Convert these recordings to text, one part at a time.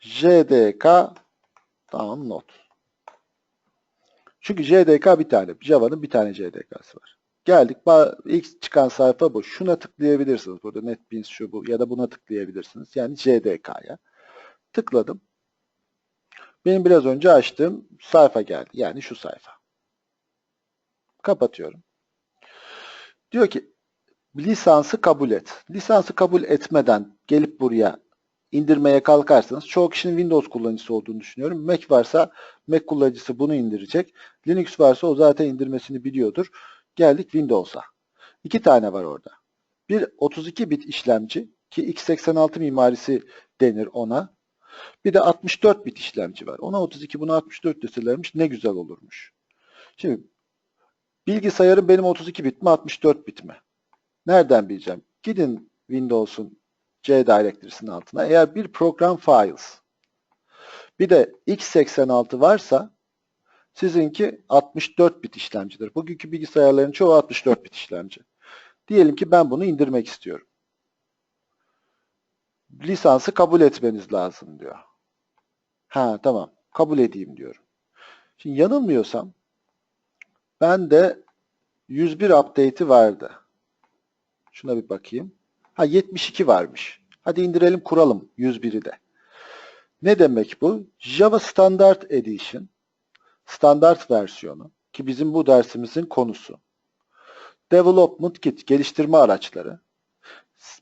JDK not. Çünkü JDK bir tane. Java'nın bir tane JDK'sı var. Geldik. İlk çıkan sayfa bu. Şuna tıklayabilirsiniz. Burada NetBeans şu bu ya da buna tıklayabilirsiniz. Yani JDK'ya. Tıkladım. Benim biraz önce açtığım sayfa geldi. Yani şu sayfa. Kapatıyorum. Diyor ki lisansı kabul et. Lisansı kabul etmeden gelip buraya indirmeye kalkarsanız çoğu kişinin Windows kullanıcısı olduğunu düşünüyorum. Mac varsa Mac kullanıcısı bunu indirecek. Linux varsa o zaten indirmesini biliyordur. Geldik Windows'a. İki tane var orada. Bir 32 bit işlemci ki x86 mimarisi denir ona. Bir de 64 bit işlemci var. Ona 32 buna 64 deselermiş ne güzel olurmuş. Şimdi bilgisayarım benim 32 bit mi 64 bit mi? Nereden bileceğim? Gidin Windows'un C Directory'sinin altına. Eğer bir program files bir de x86 varsa sizinki 64 bit işlemcidir. Bugünkü bilgisayarların çoğu 64 bit işlemci. Diyelim ki ben bunu indirmek istiyorum. Lisansı kabul etmeniz lazım diyor. Ha tamam. Kabul edeyim diyorum. Şimdi yanılmıyorsam ben de 101 update'i vardı. Şuna bir bakayım. Ha 72 varmış. Hadi indirelim kuralım 101'i de. Ne demek bu? Java Standard Edition standart versiyonu ki bizim bu dersimizin konusu. Development Kit geliştirme araçları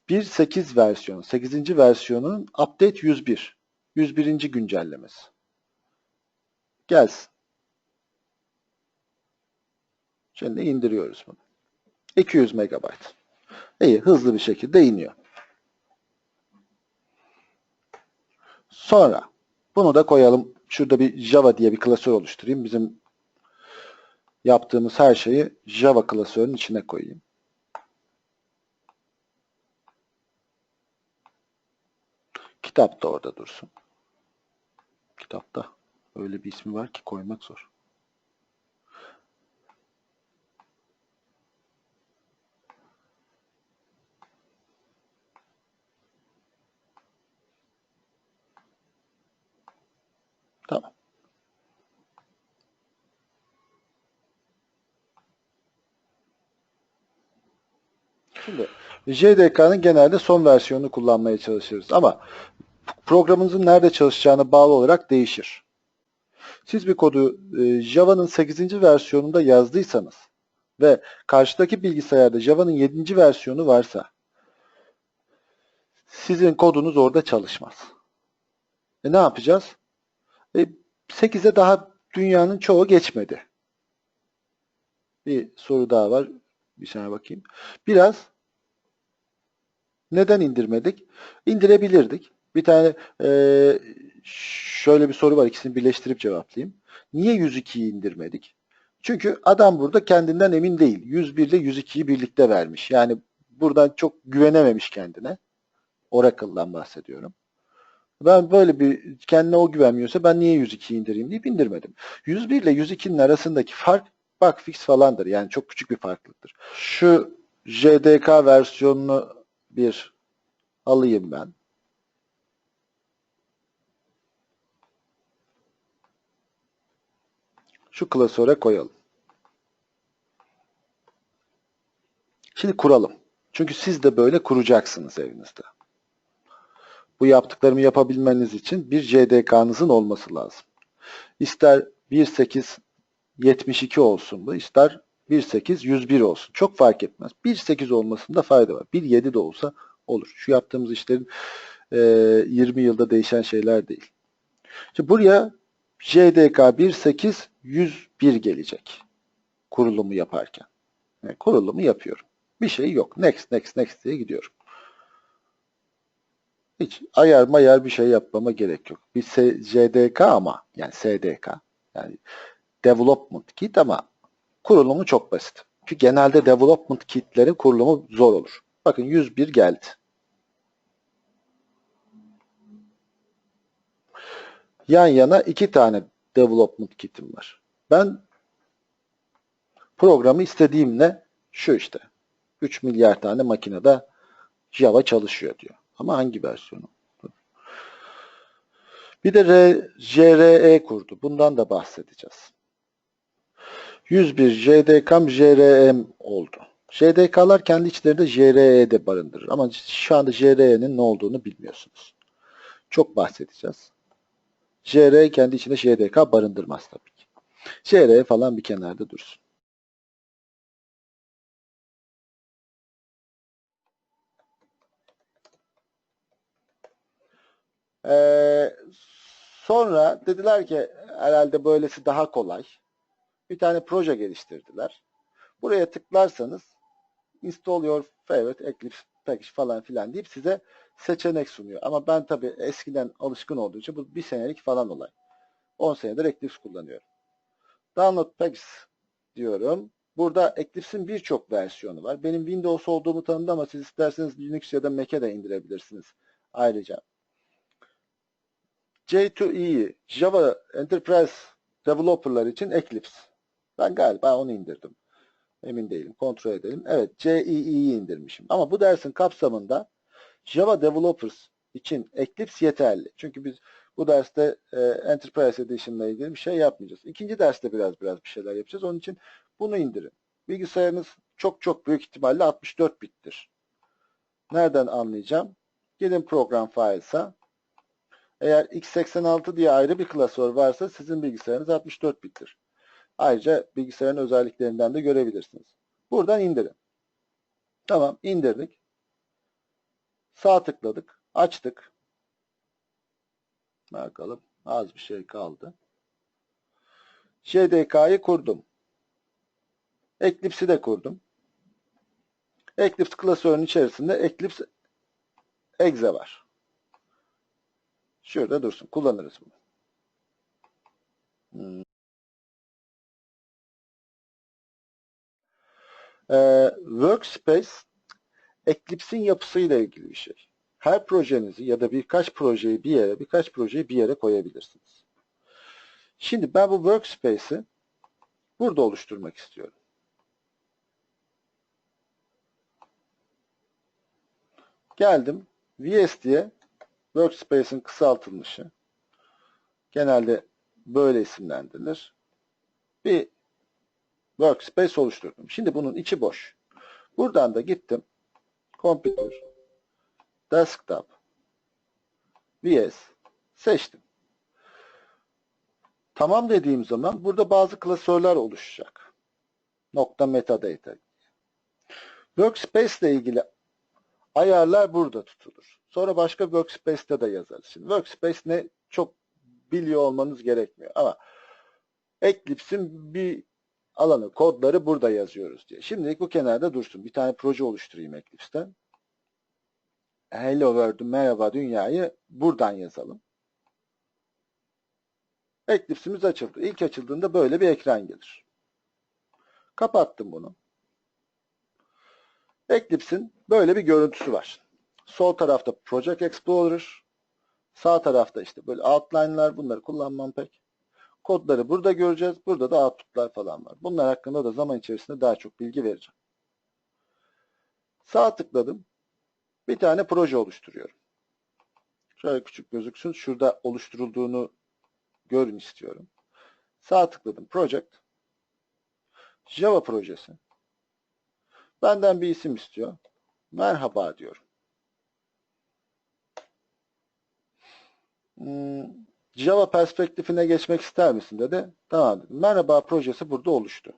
1.8 versiyonu 8. versiyonun update 101 101. güncellemesi. Gelsin. Şimdi indiriyoruz bunu. 200 MB. İyi, hızlı bir şekilde iniyor. Sonra bunu da koyalım. Şurada bir Java diye bir klasör oluşturayım. Bizim yaptığımız her şeyi Java klasörünün içine koyayım. Kitap da orada dursun. Kitapta öyle bir ismi var ki koymak zor. Tamam. Şimdi JDK'nın genelde son versiyonunu kullanmaya çalışırız ama programınızın nerede çalışacağına bağlı olarak değişir. Siz bir kodu e, Java'nın 8. versiyonunda yazdıysanız ve karşıdaki bilgisayarda Java'nın 7. versiyonu varsa sizin kodunuz orada çalışmaz. E ne yapacağız? E, 8'e daha dünyanın çoğu geçmedi. Bir soru daha var. Bir saniye bakayım. Biraz neden indirmedik? İndirebilirdik. Bir tane e, şöyle bir soru var. İkisini birleştirip cevaplayayım. Niye 102'yi indirmedik? Çünkü adam burada kendinden emin değil. 101 ile 102'yi birlikte vermiş. Yani buradan çok güvenememiş kendine. Oracle'dan bahsediyorum. Ben böyle bir kendine o güvenmiyorsa ben niye 102'yi indireyim deyip indirmedim. 101 ile 102'nin arasındaki fark bug fix falandır. Yani çok küçük bir farklılıktır. Şu JDK versiyonunu bir alayım ben. Şu klasöre koyalım. Şimdi kuralım. Çünkü siz de böyle kuracaksınız evinizde. Bu yaptıklarımı yapabilmeniz için bir JDK'nızın olması lazım. İster 1.8 72 olsun bu, ister 1.8 101 olsun. Çok fark etmez. 1.8 olmasında fayda var. 1.7 de olsa olur. Şu yaptığımız işlerin e, 20 yılda değişen şeyler değil. Şimdi buraya JDK 1.8 101 gelecek. Kurulumu yaparken. Yani kurulumu yapıyorum. Bir şey yok. Next, next, next diye gidiyorum. Hiç ayar mayar bir şey yapmama gerek yok. Bir S- JDK ama yani SDK yani development kit ama kurulumu çok basit. Çünkü genelde development kitlerin kurulumu zor olur. Bakın 101 geldi. Yan yana iki tane development kitim var. Ben programı istediğimle şu işte 3 milyar tane makinede Java çalışıyor diyor. Ama hangi versiyonu? Bir de JRE kurdu. Bundan da bahsedeceğiz. 101 JDK'm JRM oldu. JDK'lar kendi içlerinde JRE'de barındırır. Ama şu anda JRE'nin ne olduğunu bilmiyorsunuz. Çok bahsedeceğiz. JR kendi içinde JDK barındırmaz tabii ki. JR falan bir kenarda dursun. Ee, sonra dediler ki herhalde böylesi daha kolay. Bir tane proje geliştirdiler. Buraya tıklarsanız install your favorite Eclipse package falan filan deyip size seçenek sunuyor. Ama ben tabii eskiden alışkın olduğu için bu bir senelik falan olay. 10 senedir Eclipse kullanıyorum. Download packages diyorum. Burada Eclipse'in birçok versiyonu var. Benim Windows olduğumu tanıdı ama siz isterseniz Linux ya da Mac'e de indirebilirsiniz. Ayrıca J2EE Java Enterprise Developer'lar için Eclipse. Ben galiba onu indirdim. Emin değilim. Kontrol edelim. Evet JEE'yi indirmişim. Ama bu dersin kapsamında Java Developers için Eclipse yeterli. Çünkü biz bu derste e, Enterprise Edition ile ilgili bir şey yapmayacağız. İkinci derste biraz biraz bir şeyler yapacağız. Onun için bunu indirin. Bilgisayarınız çok çok büyük ihtimalle 64 bittir. Nereden anlayacağım? Gidin program files'a. Eğer x86 diye ayrı bir klasör varsa sizin bilgisayarınız 64 bittir. Ayrıca bilgisayarın özelliklerinden de görebilirsiniz. Buradan indirin. Tamam indirdik. Sağ tıkladık. Açtık. Bakalım. Az bir şey kaldı. JDK'yı kurdum. Eclipse'i de kurdum. Eclipse klasörünün içerisinde Eclipse exe var. Şurada dursun. Kullanırız bunu. Hmm. Ee, workspace Eclipse'in yapısıyla ilgili bir şey. Her projenizi ya da birkaç projeyi bir yere, birkaç projeyi bir yere koyabilirsiniz. Şimdi ben bu workspace'i burada oluşturmak istiyorum. Geldim. VS diye workspace'in kısaltılmışı. Genelde böyle isimlendirilir. Bir workspace oluşturdum. Şimdi bunun içi boş. Buradan da gittim. Computer, Desktop, VS seçtim. Tamam dediğim zaman burada bazı klasörler oluşacak. Nokta metadata. Workspace ile ilgili ayarlar burada tutulur. Sonra başka Workspace'te de yazarız. Şimdi Workspace ne çok biliyor olmanız gerekmiyor. Ama Eclipse'in bir alanı, kodları burada yazıyoruz diye. Şimdilik bu kenarda dursun. Bir tane proje oluşturayım Eclipse'ten. Hello World, merhaba dünyayı buradan yazalım. Eclipse'imiz açıldı. İlk açıldığında böyle bir ekran gelir. Kapattım bunu. Eclipse'in böyle bir görüntüsü var. Sol tarafta Project Explorer, sağ tarafta işte böyle outline'lar bunları kullanmam pek. Kodları burada göreceğiz. Burada da output'lar falan var. Bunlar hakkında da zaman içerisinde daha çok bilgi vereceğim. Sağ tıkladım. Bir tane proje oluşturuyorum. Şöyle küçük gözüksün. Şurada oluşturulduğunu görün istiyorum. Sağ tıkladım. Project. Java projesi. Benden bir isim istiyor. Merhaba diyorum. Java perspektifine geçmek ister misin dedi. Tamam dedim. Merhaba projesi burada oluştu.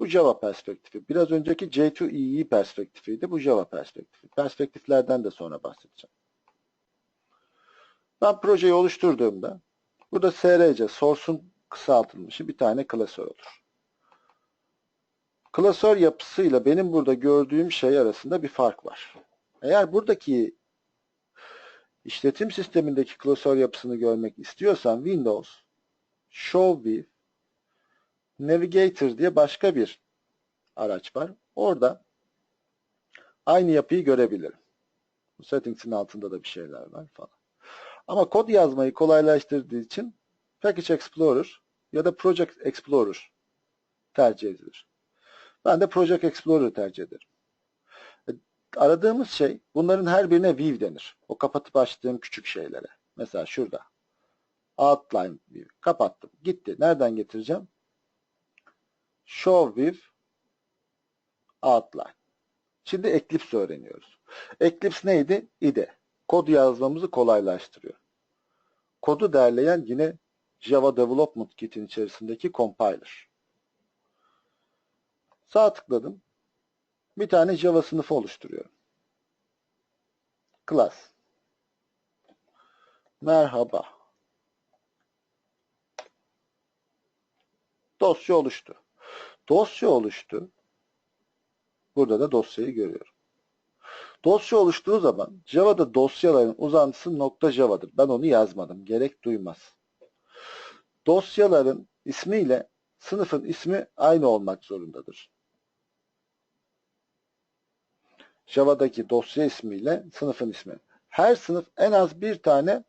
Bu Java perspektifi. Biraz önceki J2EE perspektifiydi. Bu Java perspektifi. Perspektiflerden de sonra bahsedeceğim. Ben projeyi oluşturduğumda burada SRC, source'un kısaltılmışı bir tane klasör olur. Klasör yapısıyla benim burada gördüğüm şey arasında bir fark var. Eğer buradaki işletim sistemindeki klasör yapısını görmek istiyorsan Windows Show View Navigator diye başka bir araç var. Orada aynı yapıyı görebilirim. Bu settings'in altında da bir şeyler var falan. Ama kod yazmayı kolaylaştırdığı için Package Explorer ya da Project Explorer tercih edilir. Ben de Project Explorer tercih ederim. Aradığımız şey bunların her birine view denir. O kapatıp açtığım küçük şeylere. Mesela şurada. Outline view. Kapattım. Gitti. Nereden getireceğim? Show view outline. Şimdi Eclipse öğreniyoruz. Eclipse neydi? IDE. Kod yazmamızı kolaylaştırıyor. Kodu derleyen yine Java Development Kit'in içerisindeki compiler. Sağ tıkladım. Bir tane Java sınıfı oluşturuyorum. Class. Merhaba. Dosya oluştu. Dosya oluştu. Burada da dosyayı görüyorum. Dosya oluştuğu zaman Java'da dosyaların uzantısı .java'dır. Ben onu yazmadım. Gerek duymaz. Dosyaların ismiyle sınıfın ismi aynı olmak zorundadır. Java'daki dosya ismiyle sınıfın ismi. Her sınıf en az bir tane,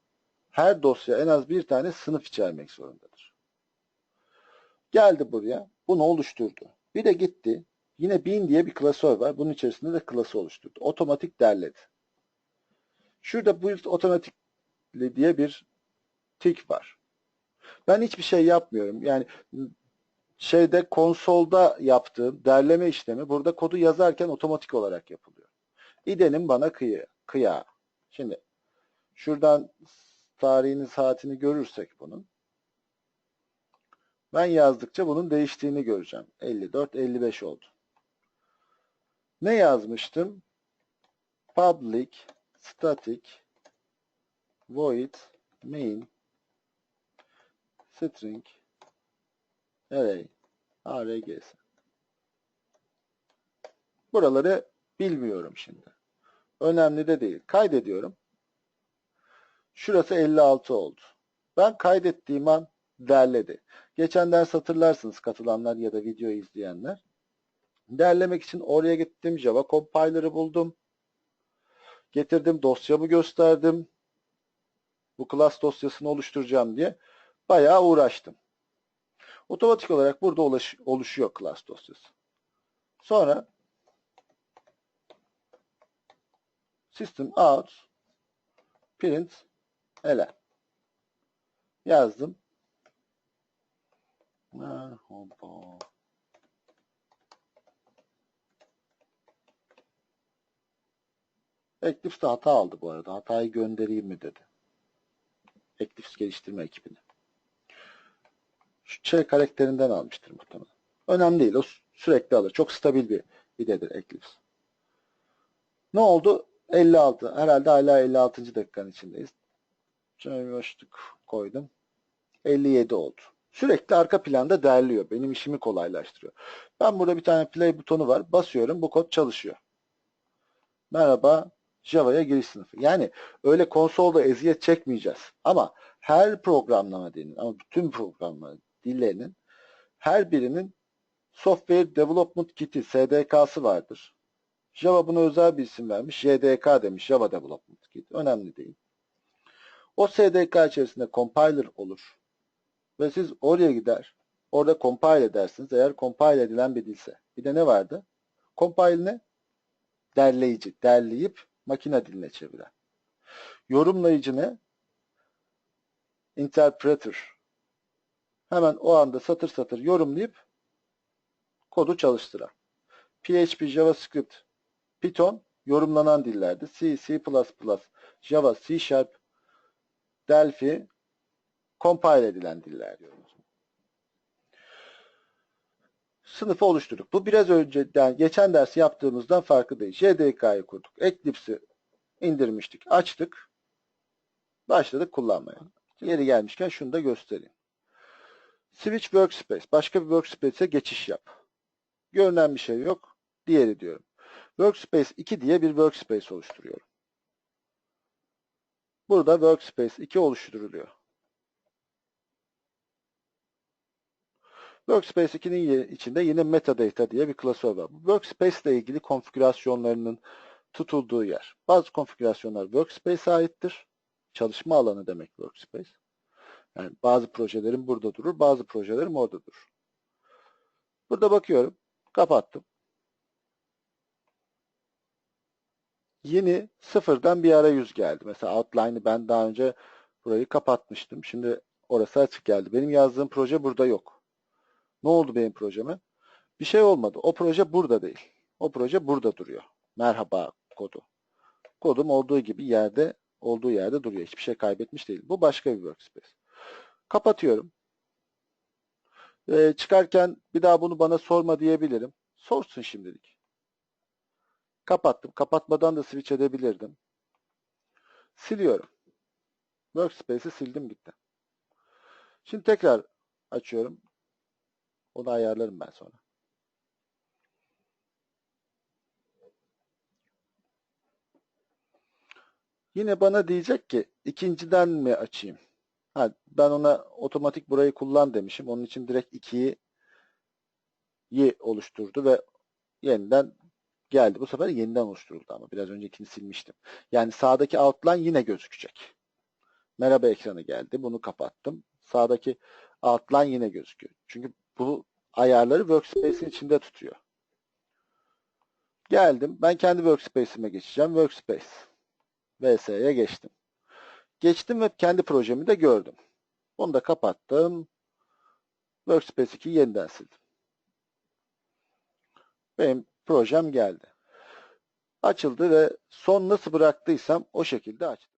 her dosya en az bir tane sınıf içermek zorundadır. Geldi buraya, bunu oluşturdu. Bir de gitti, yine bin diye bir klasör var. Bunun içerisinde de klası oluşturdu. Otomatik derledi. Şurada build otomatikli diye bir tik var. Ben hiçbir şey yapmıyorum. Yani şeyde konsolda yaptığım derleme işlemi burada kodu yazarken otomatik olarak yapılıyor. İDE'nin bana kıyı, kıyağı. Şimdi şuradan tarihini saatini görürsek bunun ben yazdıkça bunun değiştiğini göreceğim. 54 55 oldu. Ne yazmıştım? Public static void main string array args Buraları bilmiyorum şimdi. Önemli de değil. Kaydediyorum. Şurası 56 oldu. Ben kaydettiğim an derledi. Geçen ders hatırlarsınız katılanlar ya da video izleyenler. Derlemek için oraya gittim. Java compiler'ı buldum. Getirdim dosyamı gösterdim. Bu class dosyasını oluşturacağım diye bayağı uğraştım. Otomatik olarak burada oluşuyor class dosyası. Sonra system out print ele yazdım. Merhaba. Eclipse'de hata aldı bu arada. Hatayı göndereyim mi dedi. Eclipse geliştirme ekibine. Şu Ç karakterinden almıştır muhtemelen. Önemli değil. O sürekli alır. Çok stabil bir videdir Eclipse. Ne oldu? 56. Herhalde hala 56. dakikanın içindeyiz. Şöyle başlık koydum. 57 oldu. Sürekli arka planda derliyor. Benim işimi kolaylaştırıyor. Ben burada bir tane play butonu var. Basıyorum. Bu kod çalışıyor. Merhaba. Java'ya giriş sınıfı. Yani öyle konsolda eziyet çekmeyeceğiz. Ama her programlama dilinin ama bütün programlama dillerinin her birinin Software Development Kit'i SDK'sı vardır. Java buna özel bir isim vermiş. JDK demiş. Java Development Kit. Önemli değil. O SDK içerisinde compiler olur. Ve siz oraya gider. Orada compile edersiniz. Eğer compile edilen bir dilse. Bir de ne vardı? Compile ne? Derleyici. Derleyip makine diline çeviren. Yorumlayıcı ne? Interpreter. Hemen o anda satır satır yorumlayıp kodu çalıştıran. PHP, JavaScript, Python yorumlanan dillerdi. C, C++, Java, C Sharp, Delphi compile edilen diller diyoruz. Sınıfı oluşturduk. Bu biraz önceden geçen ders yaptığımızdan farklı değil. JDK'yı kurduk. Eclipse'i indirmiştik. Açtık. Başladık kullanmaya. Yeri gelmişken şunu da göstereyim. Switch Workspace. Başka bir workspace'e geçiş yap. Görünen bir şey yok. Diğeri diyorum. Workspace 2 diye bir workspace oluşturuyorum. Burada Workspace 2 oluşturuluyor. Workspace 2'nin içinde yine metadata diye bir klasör var. Workspace ile ilgili konfigürasyonlarının tutulduğu yer. Bazı konfigürasyonlar Workspace'e aittir. Çalışma alanı demek Workspace. Yani bazı projelerim burada durur, bazı projelerim orada durur. Burada bakıyorum. Kapattım. Yeni sıfırdan bir arayüz geldi. Mesela outline'ı ben daha önce Burayı kapatmıştım. Şimdi orası açık geldi. Benim yazdığım proje burada yok. Ne oldu benim projeme? Bir şey olmadı. O proje burada değil. O proje burada duruyor. Merhaba kodu. Kodum olduğu gibi yerde olduğu yerde duruyor. Hiçbir şey kaybetmiş değil. Bu başka bir workspace. Kapatıyorum. Ee, çıkarken bir daha bunu bana sorma diyebilirim. Sorsun şimdilik. Kapattım. Kapatmadan da switch edebilirdim. Siliyorum. Workspace'i sildim gitti. Şimdi tekrar açıyorum. Onu ayarlarım ben sonra. Yine bana diyecek ki ikinciden mi açayım? Ha, ben ona otomatik burayı kullan demişim. Onun için direkt 2'yi yi oluşturdu ve yeniden geldi. Bu sefer yeniden oluşturuldu ama biraz öncekini silmiştim. Yani sağdaki outline yine gözükecek. Merhaba ekranı geldi. Bunu kapattım. Sağdaki outline yine gözüküyor. Çünkü bu ayarları workspace'in içinde tutuyor. Geldim. Ben kendi workspace'ime geçeceğim. Workspace. VS'ye geçtim. Geçtim ve kendi projemi de gördüm. Onu da kapattım. Workspace 2'yi yeniden sildim. Benim projem geldi. Açıldı ve son nasıl bıraktıysam o şekilde açtım.